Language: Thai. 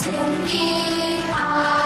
It's been here.